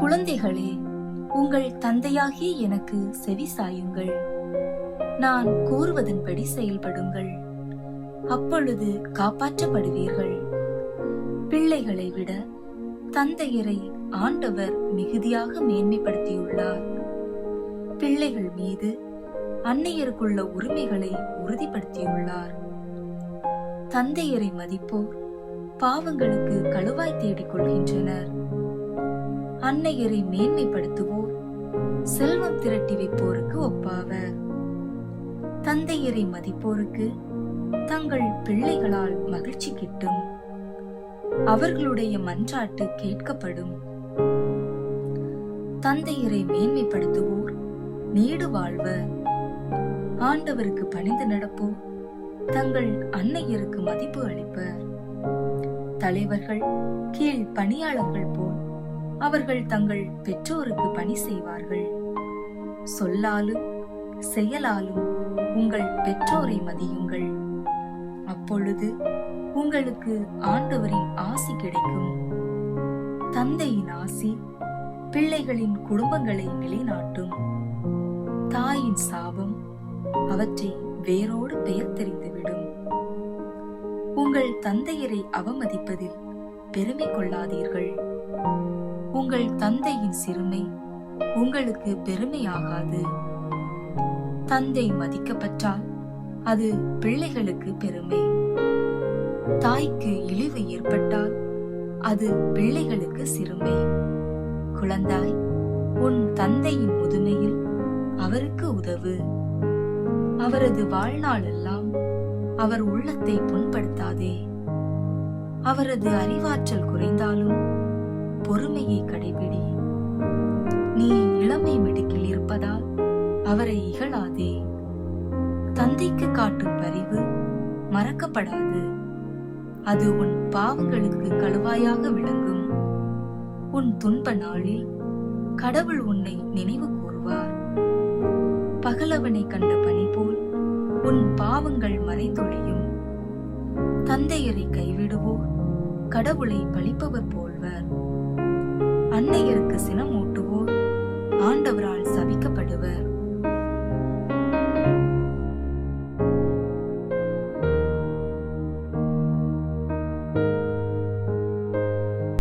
குழந்தைகளே உங்கள் தந்தையாகிய எனக்கு செவி சாயுங்கள். நான் கூறுவதன்படி செயல்படுங்கள். அப்பொழுது காப்பாற்றப்படுவீர்கள். பிள்ளைகளை விட தந்தையரை ஆண்டவர் மிகுதியாக மேன்மைப்படுத்தியுள்ளார். பிள்ளைகள் மீது அன்னையருக்குள்ள உரிமைகளை உறுதிப்படுத்தியுள்ளார். தந்தையரை மதிப்போர் பாவங்களுக்கு கழுவாய் தேடிக் கொள்கின்றனர் அன்னையரை மேன்மைப்படுத்துவோர். செல்வம் திரட்டி வைப்போருக்கு ஒப்பாவர். தந்தையரை மதிப்போருக்கு தங்கள் பிள்ளைகளால் மகிழ்ச்சி கிட்டும். அவர்களுடைய மன்றாட்டு கேட்கப்படும். தந்தையரை மேன்மைப்படுத்துவோர் நீடு வாழ்வர். ஆண்டவருக்கு பணிந்து நடப்போர். தங்கள் அன்னையருக்கு மதிப்பு அளிப்பர். தலைவர்கள் கீழ் பணியாளர்கள் போல் அவர்கள் தங்கள் பெற்றோருக்கு பணி செய்வார்கள். சொல்லாலும் செயலாலும் உங்கள் பெற்றோரை மதியுங்கள். அப்பொழுது உங்களுக்கு ஆண்டவரின் ஆசி கிடைக்கும். தந்தையின் ஆசி பிள்ளைகளின் குடும்பங்களை நிலைநாட்டும். தாயின் சாபம் அவற்றை வேரோடு பெயர்த்தெறிந்துவிடும். உங்கள் தந்தையரை அவமதிப்பதில் பெருமை கொள்ளாதீர்கள். உங்கள் தந்தையின் சிறுமை உங்களுக்கு பெருமையாகாது. தந்தை மதிக்கப்பட்டால் அது பிள்ளைகளுக்கு பெருமை. தாய்க்கு இழிவு ஏற்பட்டால் அது பிள்ளைகளுக்கு சிறுமை. குழந்தாய் உன் தந்தையின் முதுமையில் அவருக்கு உதவு. அவரது வாழ்நாளெல்லாம் அவர் உள்ளத்தை புண்படுத்தாதே. அவரது அறிவாற்றல் குறைந்தாலும் பொறுமையை கடைபிடி. நீ இளமை மிடுக்கில் இருப்பதால் அவரை இகழாதே. தந்தைக்கு காட்டும் பரிவு மறக்கப்படாது. அது உன் பாவங்களுக்கு கழுவாயாக விளங்கும். உன் துன்ப நாளில் கடவுள் உன்னை நினைவு கூறுவார். பகலவனை கண்ட பணி போல் உன் பாவங்கள் மறைந்தொழியும். தந்தையரை கைவிடுவோர் கடவுளை பழிப்பவர் போல் அன்னையருக்கு சினம் ஊட்டுவோர். ஆண்டவரால்